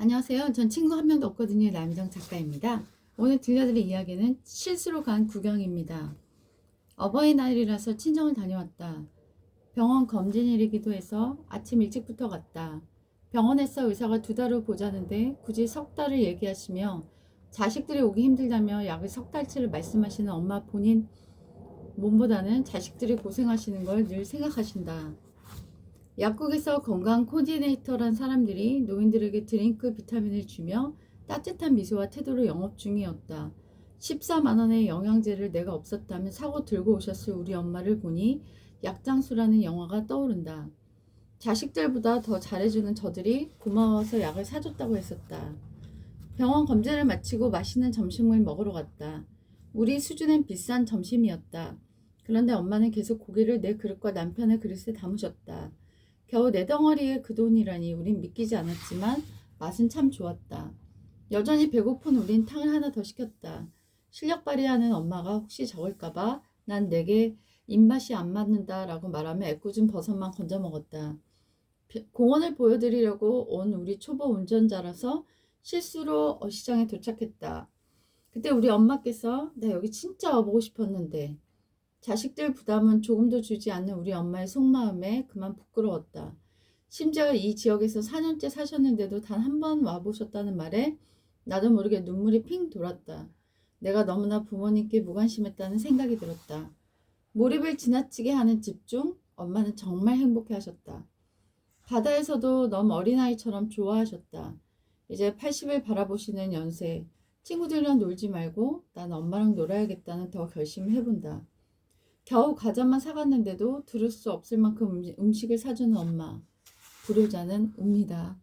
안녕하세요. 전 친구 한 명도 없거든요. 남정 작가입니다. 오늘 들려드릴 이야기는 실수로 간 구경입니다. 어버이날이라서 친정을 다녀왔다. 병원 검진일이기도 해서 아침 일찍부터 갔다. 병원에서 의사가 두 달을 보자는데 굳이 석 달을 얘기하시며 자식들이 오기 힘들다며 약을 석 달치를 말씀하시는 엄마 본인 몸보다는 자식들이 고생하시는 걸 늘 생각하신다. 약국에서 건강 코디네이터란 사람들이 노인들에게 드링크 비타민을 주며 따뜻한 미소와 태도로 영업 중이었다. 14만 원의 영양제를 내가 없었다면 사고 들고 오셨을 우리 엄마를 보니 약장수라는 영화가 떠오른다. 자식들보다 더 잘해주는 저들이 고마워서 약을 사줬다고 했었다. 병원 검진을 마치고 맛있는 점심을 먹으러 갔다. 우리 수준엔 비싼 점심이었다. 그런데 엄마는 계속 고기를 내 그릇과 남편의 그릇에 담으셨다. 겨우 내 덩어리의 그 돈이라니 우린 믿기지 않았지만 맛은 참 좋았다. 여전히 배고픈 우린 탕을 하나 더 시켰다. 실력 발휘하는 엄마가 혹시 적을까봐 난 내게 입맛이 안 맞는다 라고 말하며 애꿎은 버섯만 건져 먹었다. 비- 공원을 보여드리려고 온 우리 초보 운전자라서 실수로 어시장에 도착했다. 그때 우리 엄마께서 나 여기 진짜 와보고 싶었는데 자식들 부담은 조금도 주지 않는 우리 엄마의 속마음에 그만 부끄러웠다. 심지어 이 지역에서 4년째 사셨는데도 단 한 번 와보셨다는 말에 나도 모르게 눈물이 핑 돌았다. 내가 너무나 부모님께 무관심했다는 생각이 들었다. 몰입을 지나치게 하는 집중, 엄마는 정말 행복해 하셨다. 바다에서도 너무 어린아이처럼 좋아하셨다. 이제 80을 바라보시는 연세, 친구들이랑 놀지 말고 난 엄마랑 놀아야겠다는 더 결심을 해본다. 겨우 과자만 사갔는데도 들을 수 없을 만큼 음식- 음식을 사주는 엄마. 불효자는 웁니다.